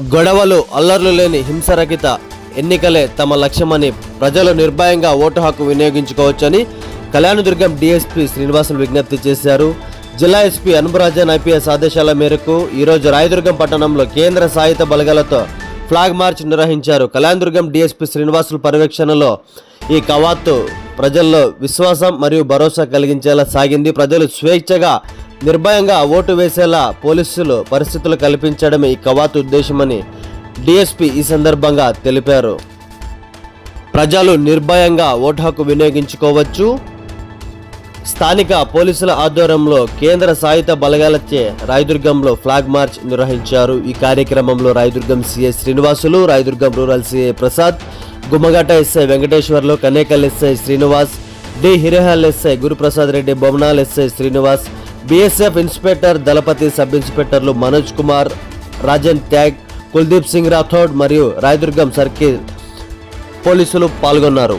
గొడవలు అల్లర్లు లేని హింసరహిత ఎన్నికలే తమ లక్ష్యమని ప్రజలు నిర్భయంగా ఓటు హక్కు వినియోగించుకోవచ్చని కళ్యాణదుర్గం డీఎస్పీ శ్రీనివాసులు విజ్ఞప్తి చేశారు. జిల్లా ఎస్పీ అనుమరాజన్ ఐపీఎస్ ఆదేశాల మేరకు ఈరోజు రాయదుర్గం పట్టణంలో కేంద్ర సాయుధ బలగాలతో ఫ్లాగ్ మార్చ్ నిర్వహించారు. కళ్యాణదుర్గం డీఎస్పీ శ్రీనివాసులు పర్యవేక్షణలో ఈ కవాత్తు ప్రజల్లో విశ్వాసం మరియు భరోసా కలిగించేలా సాగింది. ప్రజలు స్వేచ్ఛగా నిర్భయంగా ఓటు వేసేలా పోలీసులు పరిస్థితులు కల్పించడమే ఈ కవాతు ఉద్దేశమని డిఎస్పీ ఈ సందర్భంగా తెలిపారు. ప్రజలు నిర్భయంగా ఓటు హక్కు వినియోగించుకోవచ్చు. స్థానిక పోలీసుల ఆధ్వర్యంలో కేంద్ర సాయుధ బలగాలచే రాయదుర్గంలో ఫ్లాగ్ మార్చ్ నిర్వహించారు. ఈ కార్యక్రమంలో Rayadurgam CI Srinivasulu Rayadurgam rural CI Prasad Gummagatta SI Venkateswarlu Kanekal SI Srinivas D. Hirehal SI Guruprasad Reddy Bommanal SI Srinivas BSF inspector Dalapathi sub ఇన్స్పెక్టర్లు Manoj Kumar Rajan ట్యాగ్ కుల్దీప్ సింగ్ రాథోడ్ మరియు రాయదుర్గం సర్కిల్ పోలీసులు పాల్గొన్నారు.